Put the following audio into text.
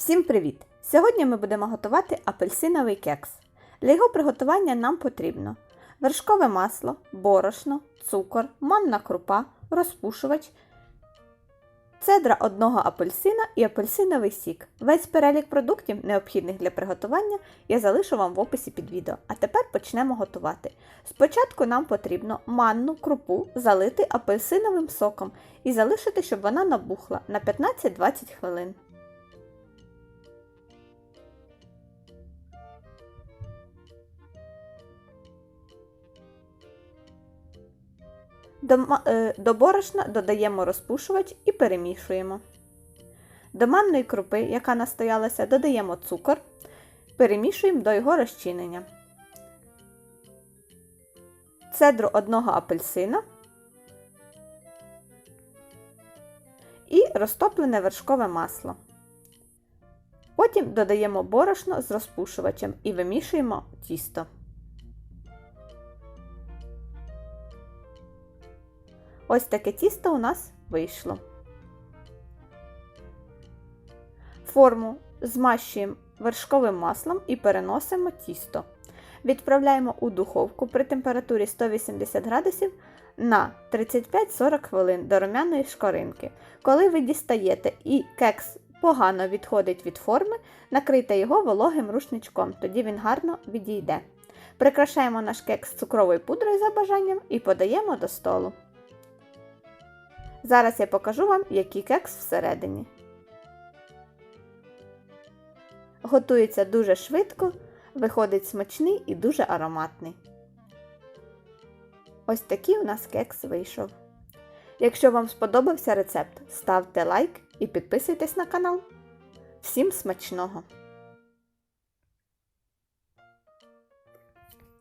Всім привіт! Сьогодні ми будемо готувати апельсиновий кекс. Для його приготування нам потрібно вершкове масло, борошно, цукор, манна крупа, розпушувач, цедра одного апельсина і апельсиновий сік. Весь перелік продуктів, необхідних для приготування, я залишу вам в описі під відео. А тепер почнемо готувати. Спочатку нам потрібно манну крупу залити апельсиновим соком і залишити, щоб вона набухла на 15-20 хвилин. До, е, до борошна додаємо розпушувач і перемішуємо. До манної крупи, яка настоялася, додаємо цукор, перемішуємо до його розчинення. Цедру одного апельсина і розтоплене вершкове масло. Потім додаємо борошно з розпушувачем і вимішуємо тісто. Ось таке тісто у нас вийшло. Форму змащуємо вершковим маслом і переносимо тісто. Відправляємо у духовку при температурі 180 градусів на 35-40 хвилин до румяної шкоринки. Коли ви дістаєте і кекс погано відходить від форми, накрийте його вологим рушничком, тоді він гарно відійде. Прикрашаємо наш кекс цукровою пудрою за бажанням і подаємо до столу. Зараз я покажу вам, який кекс всередині. Готується дуже швидко, виходить смачний і дуже ароматний. Ось такий у нас кекс вийшов. Якщо вам сподобався рецепт, ставте лайк і підписуйтесь на канал. Всім смачного!